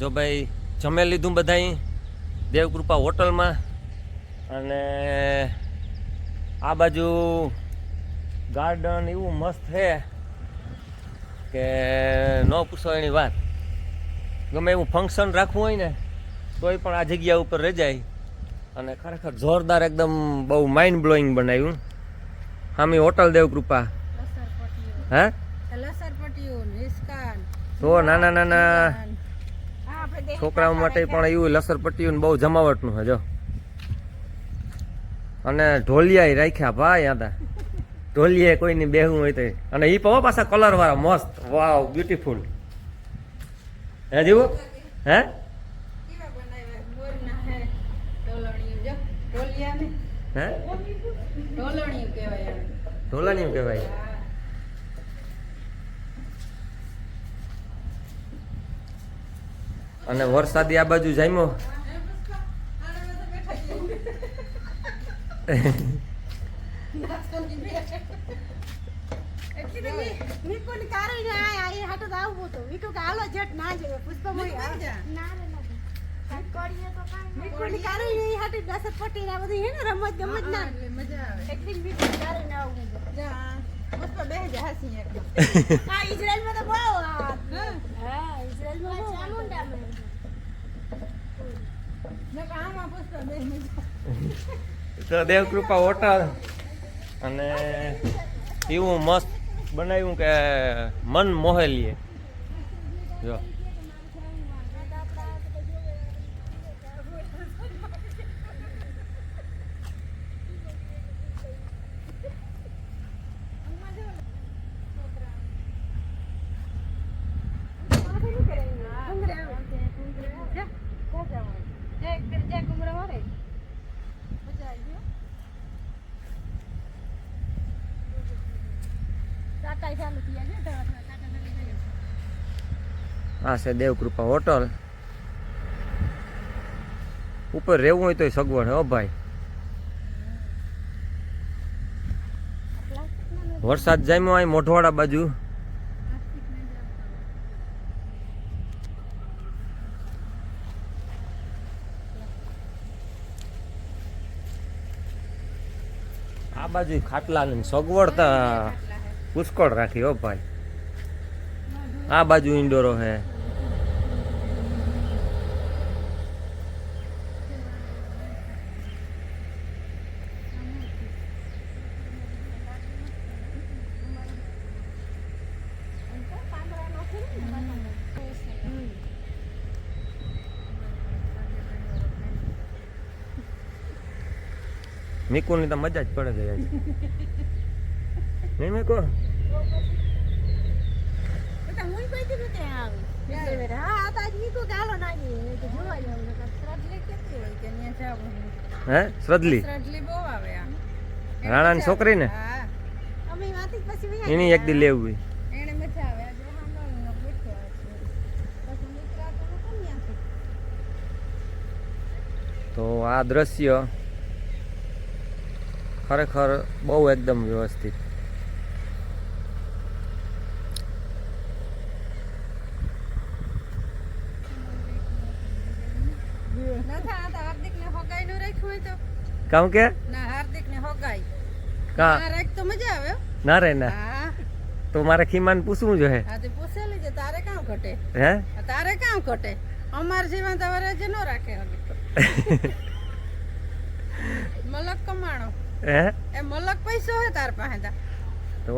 જો ભાઈ જમે લીધું બધાય. દેવકૃપા હોટલમાં. અને આ બાજુ ગાર્ડન એવું મસ્ત છે કે ન પૂછો એની વાત. ગમે એવું ફંક્શન રાખવું હોય ને તોય પણ આ જગ્યા ઉપર રજાય અને ખરેખર જોરદાર એકદમ બહુ માઇન્ડ બ્લોઈંગ બનાવ્યું. હામી હોટલ દેવકૃપા. હા? તો નાના નાના છોકરાઓ માટે પણ એવું લસરપટ્ટીયું ને બહુ જમાવટનું છે જો. અને ઢોલિયા રાખ્યા ભાઈ આદા ઢોલિયા કોઈની બેહું હોય તો. અને એ પવા પાછા કલર વાળા મસ્ત. વાવ બ્યુટીફુલ હે જેવું? હે? ઢોલણીયું ને હે કહેવાય આને. ઢોલાની કહેવાય હા અને વરસાદી આ બાજુ જામ્યો એટલે તો મી- તો આ બેહી જા હાસી એક આ તો બહુ આ- હા હા, ઇઝરાયલમાં બહુ ચામુંડામાં. નકર આમાં પુષ્પ બેહી મજા તો દેવકૃપા હોટલ અને એવું મસ્ત બનાવ્યું કે મન મોહેલીએ જો ભૂંગળા આવે. જા, જા જવાનું. જા, એક ફેર જા ઘૂંઘરા મારે. મજા આવી ગઈ હો. ટાટા ચાલુ થયા છે ટાટા ટાટા ચાલુ થયા. આ છે દેવકૃપા હોટલ. ઉપર રહેવું હોય તોય સગવડ હો ભાઈ. વરસાદ જામ્યો અહીં મોઢવાડા બાજુ. આ બાજુ ખાટલા ને સગવડ તો પુષ્કળ રાખી હો ભાઈ. આ બાજુ ઇન્ડોરો હે. મીકુની તો મજા જ પડે છે નહીં મીકુ હું. શ્રદ્ધલી? રાણાની છોકરી ને એની એક દી લેવું તો આ આવે આ જો હાંડોળીનો બેઠો આવે છે પછી નીકળાતો નતો ને ત્યાંથી તો આ દ્રશ્ય ખરેખર બહુ એકદમ વ્યવસ્થિત. કામ કે? ના હોગાઈ. કા? આ તો મજા આવે ના રે ના. તો મારે ખીમાન પૂછવું જોઈએ પૂછેલી છે તારે કામ ઘટે? હે? તારે કામ ઘટે? અમાર જીવન તમારે જે ન રાખે મલક કમાણો. હે? એ મલક પૈસો હે તાર પાસે તા. તો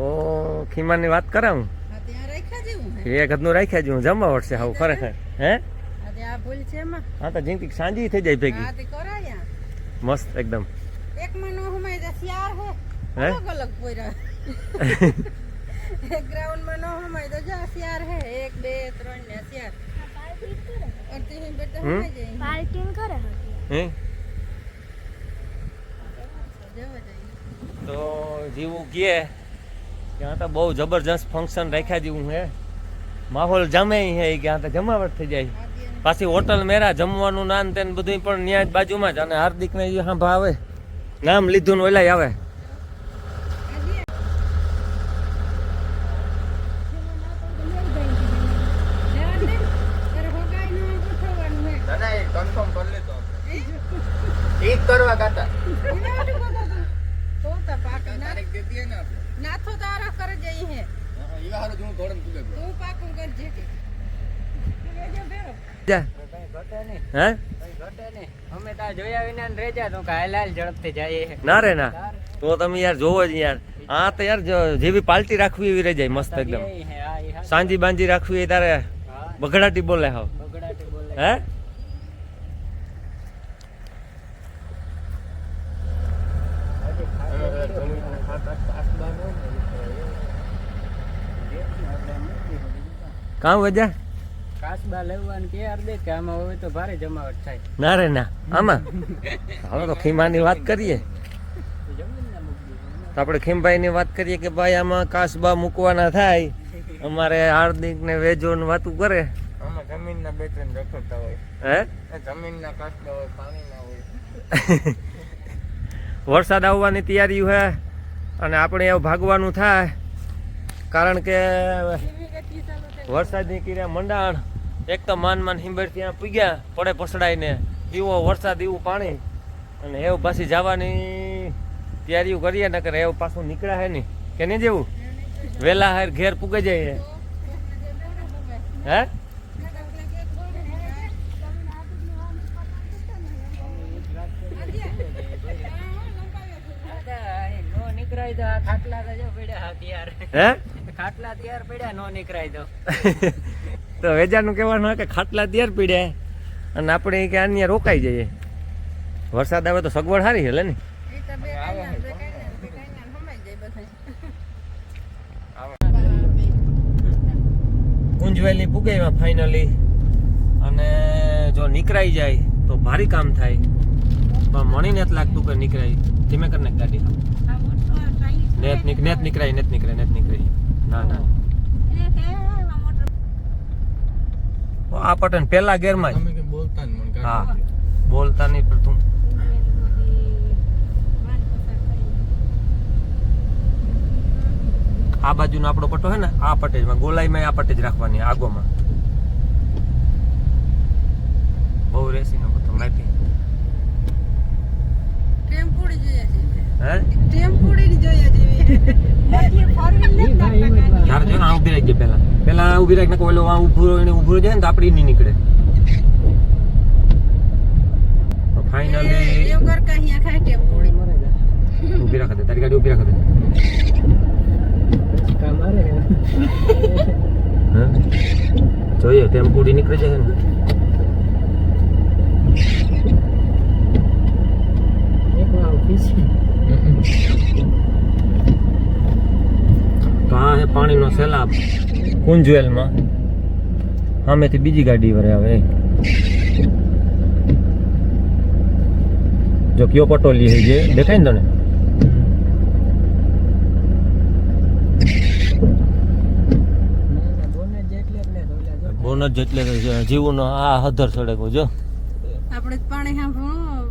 ખીમાની વાત કરાવું? આ ત્યાં રાખ્યા જેવું હે. એ ઘરનું રાખ્યા જેવું હું જમવા વર્ષે હાવ ખરેખર. હે? આ ભૂલ છે એમાં. હા તો જિંદગી સાંજી થઈ જાય ભેગી. હા તે કરાયા મસ્ત એકદમ. એક મનો હમે હમાય જા શિયાર હે હે? અલગ અલગ પોયરા. એક ગ્રાઉન્ડમાં નો હમાય તો જા સિયાર હે એક બે ત્રણ ને યાર પાર્ટી કરે. અર્તી હે બેટા હમે? જાય. પાર્કિંગ કરે હે? તો જેવું કે ત્યાં તો બહુ જબરજસ્ત ફંક્શન રાખ્યા જેવું હે માહોલ જમે હે ક્યાં તો જમાવટ થઈ જાય. પાછી હોટલ મેરા જમવાનું નાન તેન બધું પણ ન્યાજ બાજુમાં જ અને હાર્દિકને એ સાંભા આવે. નામ લીધું ને ઓલાય આવે. કરવા ને રે તો તમે યાર જોવો જ યાર. આ તો યાર જેવી પાલટી રાખવી એવી રહી જાય મસ્ત એકદમ. સાંજી બાંજી રાખવી એ તારે બગડાટી બોલે હાવ. હે? કામ વજા કાચબા લેવાનું કે અર્ધે કે આમાં હોય તો ભારે જમાવટ થાય. ના રે ના. આમાં? હવે તો ખીમાની વાત કરીએ. તો આપણે ખીમભાઈની વાત કરીએ કે ભાઈ આમાં કાસબા મૂકવાના થાય. અમારે હાર્દિક ને વેજો ને વાતું કરે. આમાં જમીનના બે ત્રણ રખડતા હોય. હે? જમીનના કાચબા હોય પાણીના હોય. વરસાદ આવવાની તૈયારી હે અને આપણે એવું ભાગવાનું થાય. કારણ કે વરસાદની કિર્યા મંડાણ. એક તો માન માન હિંબર ત્યાં પૂગ્યા પડે પસડાઈને એવો વરસાદ એવું પાણી અને એવું પાછી જવાની તૈયારીઓ કરીએ ન કરે એવું પાછું નીકળ્યા હે નહીં. કે નહીં જેવું? વહેલા હાર ઘેર પૂગે જાય હે? દાદા, એ નો આ ખાટલા પડ્યા હા તૈયાર હે? ખાટલા તૈયાર પડ્યા નો નીકળાય તો. તો વેજાનું કહેવાનું કે ખાટલા ત્યાર પીડે અને આપણે કે અન્ય રોકાઈ જઈએ. વરસાદ આવે તો સગવડ સારી હલે ને. ઈ તો બે કાંઈ બે કાંઈ બે કાંઈ હમાઈ જાય બધાય. કુંજવેલી પૂગે એમાં ફાઇનલી અને જો નીકળાઈ જાય તો ભારી કામ થાય. પણ મણી નથી લાગતું કે નીકળાય ધીમે કરીને ગાડી નેત નેત નીકળાય નેત નીકળે નેત નીકળાય ના ના. આ પટન પેલા ગેરમાં જ તમે કે બોલતા ને મને હા. બોલતા નહીં પણ તું. આ બાજુનો આપણો પટ્ટો હે ને આ પટ્ટેજમાં ગોલાઈમાં આ પટેજ રાખવાની આગોમાં. બહુ રેસી નો તો માપી ટેમ્પોડી જોઈએ છે. હે? ટેમ્પોડી જોઈએ છે બાકી four wheel નથી. તારે જો ને જાય પેલા આ ઊભી રાખીને ને ઓલો આ ઊભું રહ્યો એને ઊભું રહી જાય ને તો આપણી નહીં નીકળે. તો ફાઇનલી એ- એવું કર કે અહીંયા ખાય ટેમ્પોડી. ઊભી રાખી દે તારી ગાડી ઊભી રાખે દે. કામ મારે હે? જોઈએ તેમ પૂરી નીકળી જાય ને. સેલાબ કુંજવેલમાં. સામેથી બીજી ગાડી વરે આવે જો કયો પટોલી હે જે દેખાય ને તને? બોનસ જેટલે જીવનો આ હધર સડકો જો. આપણે પાણી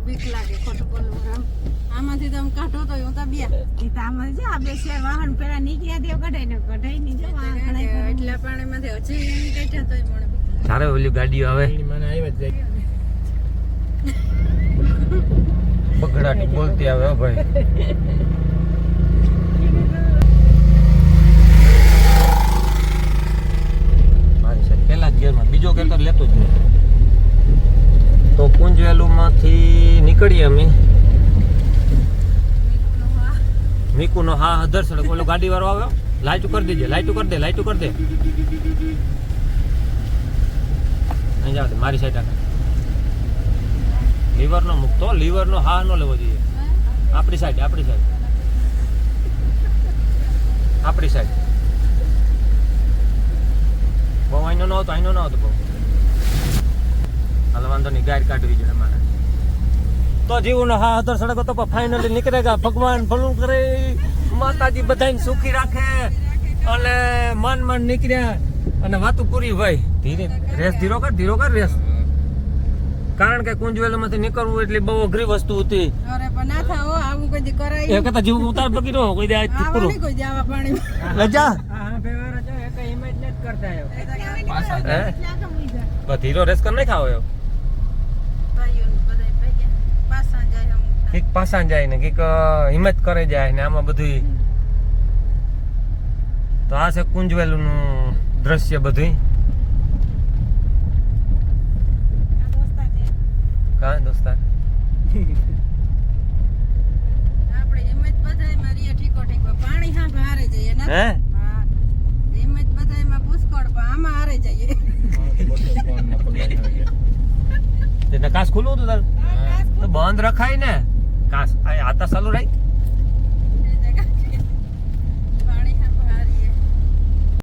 બીક લાગે ખોટું આમાંથી તમે આમ કાઢો તો હું તો બે. એટલા પાણીમાંથી હજી એમ કાઢ્યા તોય મને તારે ઓલી ગાડીઓ આવે? મને આવી જ જાય. બગડાટી બોલતી આવે હો ભાઈ. મારી સાહેબ પહેલા જ ગેરમાં બીજો ગેર તો લેતો જ નહીં. તો કુંજવેલુમાંથી નીકળીએ અમે. મીકુનો હા હધર સડક. ઓલો ગાડી વાળો આવ્યો લાઈટ કરી દેજે, લાઈટ કરી દે, લાઈટ કરી દે. અહીં જાવ મારી સાઈડ આગળ. લીવર નો મૂકતો લીવર નો હા નો લેવો જોઈએ. આપણી સાઈડ આપણી સાઈડ આપણી સાઈડ બહુ આઈનો ન હતો આઈનો ન હતો બહુ. હાલ, વાંધો નહીં ગાડી કાઢવી જોઈએ મારે તો જીવનો હા હતર સડકો તો ફાઇનલી નીકળેગા ભગવાન ભલું કરે. માતાજી બધાને સુખી રાખે અને મન મન નીકળ્યા અને વાતું પૂરી ભાઈ ધીરે રેસ ધીરો કર ધીરો કર રેસ. કારણ કે કુંજવેલમાંથી નીકળવું એટલે બહુ અઘરી વસ્તુ હતી. અરે પણ ના થાઓ આવું કોઈ દી કરાય. એ કરતા જીવ ઉતાર બકી રહ્યો કોઈ દે આજ આવા પૂરું. નહીં કોઈ દી આવા પાણીમાં લજા હા હા જો એક હિંમત નથી કરતા એવો પાછા ધીરો રેસ કર નહીં ખાવો બધાય ભેગા. પાછા જાય અમુક કીક પાછા જાય ને કંઈક હિંમત કરે જાય ને આમાં બધું તો આ છે કુંજવેલું નું દ્રશ્ય બધું આ દોસ્તા દોસ્તાર? આપણે એમ જ બધાયમાં રીએ ઠીકો ઠીકો. પાણી હા હારે જઈએ ને હે? એમ જ બધાયમાં પુષ્કળ પણ આમાં હારે જઈએ. તે ખુલ્લું હતું તારું? બંધ રખાય ને. કાસ આ આતા ચાલુ રાખ